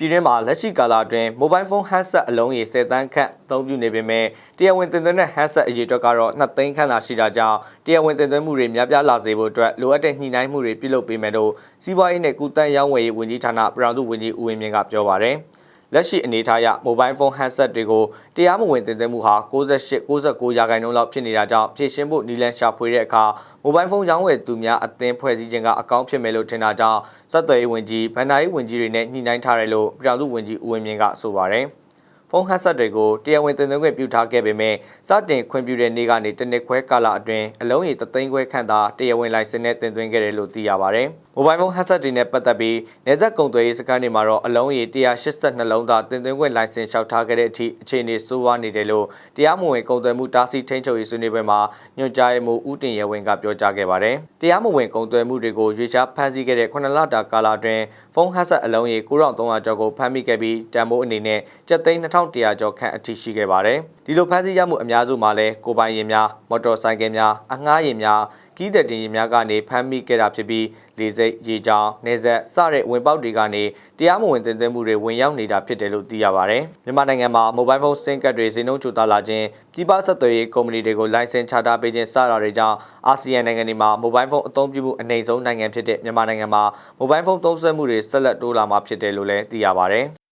ပြည်တွင်းမှာလက်ရှိကာလအတွင်း mobile phone handset အလုံးရေ10တန်းခန့်အသုံးပြုနေပေမဲ့တရားဝင်တင်သွင်းတဲ့ handset အရေအတွက်ကတော့2သိန်းခန့်သာရှိတာကြောင့်တရားဝင်တင်သွင်းမှုတွေများပြားလာစေဖို့အတွက်လိုအပ်တဲ့ညှိနှိုင်းမှုတွေပြုလုပ်ပေးမယ်လို့စီးပွားရေးနဲ့ကုသရေးရောင်းဝယ်ရေးဝန်ကြီးဌာနပြည်ထောင်စုဝန်ကြီးဦးဝင်းမြင့်ကပြောပါရယ် လက်ရှိအနေအထားအရ mobile phone handset တွေကိုတရားမဝင်တင်သွင်းမှုဟာ68 69ရာခိုင်နှုန်းလောက်ဖြစ်နေတာကြောင့်ဖြည့်ရှင်းဖို့နည်းလမ်းရှာဖွေတဲ့အခါ mobile phone ရောင်းဝယ်သူများအသင်းဖွဲ့စည်းခြင်းကအကောင့်ဖြစ်မယ်လို့ထင်တာကြောင့်စက်သွယ်ရေးဝန်ကြီးဗန်နာရေးဝန်ကြီးတွေနဲ့ညှိနှိုင်းထားတယ်လို့ပြည်ထောင်စုဝန်ကြီးဦးဝင်းမြင့်ကဆိုပါရယ်ဖုန်းဟက်ဆက်တွေကိုတရားဝင်တင်သွင်းခွင့်ပြုထားခဲ့ပေမဲ့စတင်ခွင့်ပြုတဲ့နေ့ကနေတစ်နှစ်ခွဲကာလအတွင်းအလုံးရေသသိန်းခွဲခန့်သာတရားဝင်လိုင်စင်နဲ့တင်သွင်းခဲ့တယ်လို့သိရပါဗျ။ Mobile phone headset တွေနဲ့ပတ်သက်ပြီးနေဆက်ကုံသွယ်ရေးစခန်းတွေမှာတော့အလုံးရေ182လုံးသာတင်သွင်းခွင့်လိုင်စင်လျှောက်ထားခဲ့တဲ့အထိအခြေအနေဆိုးဝါးနေတယ်လို့တရားမဝင်ကုံသွယ်မှုတားဆီးထိန်းချုပ်ရေးဆွေးနွေးပွဲမှာညွှန်ကြားရေးမှူးဦးတင်ရဲဝင်းကပြောကြားခဲ့ပါတယ်။တရားမဝင်ကုံသွယ်မှုတွေကိုရွေးချယ်ဖမ်းဆီးခဲ့တဲ့9လတာကာလအတွင်းဖုန်း headset အလုံးရေ9300ကျော်ကိုဖမ်းမိခဲ့ပြီးတန်ဖိုးအနေနဲ့ကျပ်သိန်း2100ကျော်ခန့်အထိရှိခဲ့ပါတယ်။ဒီလိုဖမ်းဆီးရမှုအများစုမှာလည်းကိုပိုင်ရင်များမော်တော်ဆိုင်ကယ်များအငှားယာဉ်များ ကီးတဲ့တင်ယာဉ်များကနေဖမ်းမိခဲ့တာဖြစ်ပြီးလေစိတ်ရေကြောင်းနေဆက်စတဲ့ဝင်ပေါက်တွေကနေတရားမဝင်တင်သွင်းမှုတွေဝင်ရောက်နေတာဖြစ်တယ်လို့သိရပါတယ်။မြန်မာနိုင်ငံမှာ mobile phone စင်ကတ်တွေဈေးနှုန်းချိုသားလာခြင်းပြည်ပဆက်သွယ်ရေးကုမ္ပဏီတွေကိုလိုင်စင်ချထားပေးခြင်းစတာတွေကြောင့်အာဆီယံနိုင်ငံတွေမှာ mobile phone အသုံးပြုမှုအနိုင်ဆုံးနိုင်ငံဖြစ်တဲ့မြန်မာနိုင်ငံမှာ mobile phone သုံးစွဲမှုတွေဆက်လက်တိုးလာမှာဖြစ်တယ်လို့လည်းသိရပါတယ်။